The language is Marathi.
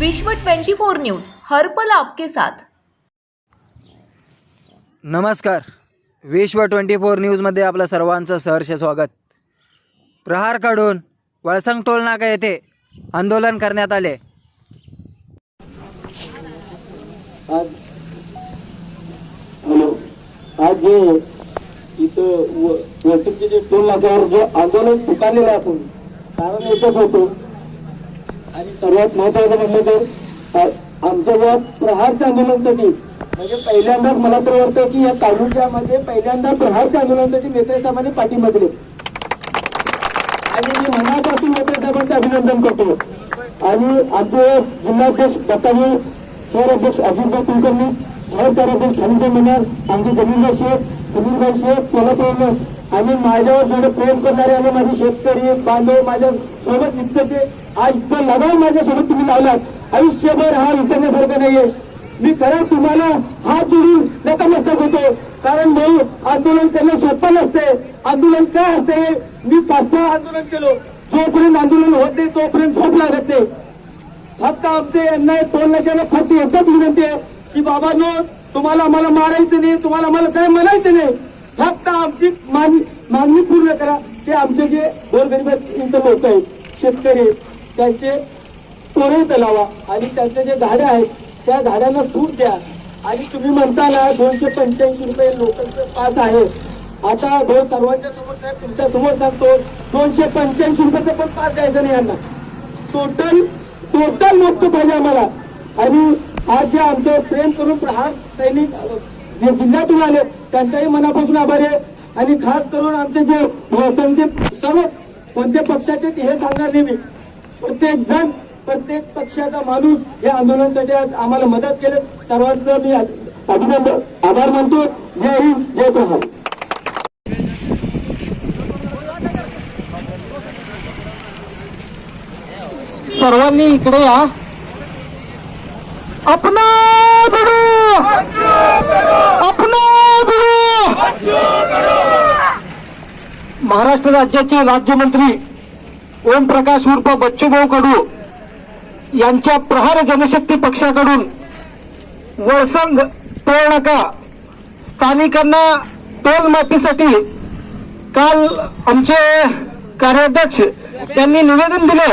विश्व 24 न्यूज हर्पल आपके साथ. नमस्कार. विश्व ट्वेंटी फोर न्यूजमध्ये आपलं सर्वांचं सहर्ष स्वागत. प्रहार काढून वळसंग टोल नाका येथे आंदोलन करण्यात आले. आज हॅलो. आज जे इथं जे टोल नाक्यावर जे आंदोलन आपण कारण एकच होतं आणि सर्वात महत्वाचं म्हणलं तर आ- आमच्या या प्रहारच्या आंदोलनासाठी म्हणजे पहिल्यांदाच मला तर वाटतं की या तालुक्यामध्ये पहिल्यांदा प्रहारच्या आंदोलनासाठी नेते साहेबांनी पाठिंबा दिले आणि मी मनापासून नेते साहेबांचे अभिनंदन करतो. आणि आमचे जिल्हाध्यक्ष दत्ताजी शहर अध्यक्ष अजितभाई कुलकर्णी शहर कार्याध्यक्ष धनंजय आमचे जमीनदार शेख समीरभाई शेख कोल्हापूर आणि माझ्यावर जेवढे प्रेम करणारे आणि माझे शेतकरी बांधव माझ्या सोबत इतकंचे आज इतकं लगाव माझ्यासोबत तुम्ही लावलात. आयुष्यभर हा विसरण्यासारखं नाहीये. मी खरं तुम्हाला हात जोडून नतमस्तक होतो. कारण भाऊ आंदोलन करणं सोपं नसते. आंदोलन काय असते मी पाच सहा आंदोलन केलो. जोपर्यंत आंदोलन होत नाही तोपर्यंत झोप लागत नाही. फक्त आमचे यांना टोल नाक्याला फक्त एकच विनंती आहे. की बाबांनो तुम्हाला आम्हाला मारायचं नाही तुम्हाला आम्हाला काय म्हणायचं नाही. फक्त आमची मागणी मागणी पूर्ण करा. ते आमचे जे गोरगरीब इथं लोक आहेत शेतकरी त्यांचे त्वरित लावा आणि त्यांच्या जे गाड्या आहेत त्या गाड्यांना सूट द्या. आणि तुम्ही म्हणता ना दोनशे पंच्याऐंशी रुपये लोकांचं पास आहे. आता भाऊ सर्वांच्या समोर साहेब तुमच्यासमोर सांगतो दोनशे पंच्याऐंशी रुपयाचा पण पास द्यायचं नाही यांना. टोटल टोटल मुक्त पाहिजे आम्हाला. आणि आज जे आमचं प्रेम करून प्रहार सैनिक जे जिल्ह्यातून आले त्यांचाही मनापासून आभार आहे. आणि खास करून आमचे जे वसंतचे सर्व कोणत्या पक्षाचे हे सांगणार नाही मी. प्रत्येक जण प्रत्येक पक्षाचा माणूस या आंदोलनासाठी आज आम्हाला मदत केलं. सर्वांचं मी अभिनंदन आभार मानतो. जय हिंद जय प्रहार. सर्वांनी इकडे या. अपना भिडू अपना भिडू महाराष्ट्र राज्याचे राज्यमंत्री ओमप्रकाश उर्फ बच्चूभाऊ कडू यांच्या प्रहार जनशक्ती पक्षाकडून वळसंग टोल नाका. स्थानिकांना टोल माफीसाठी काल आमचे कार्याध्यक्ष त्यांनी निवेदन दिले.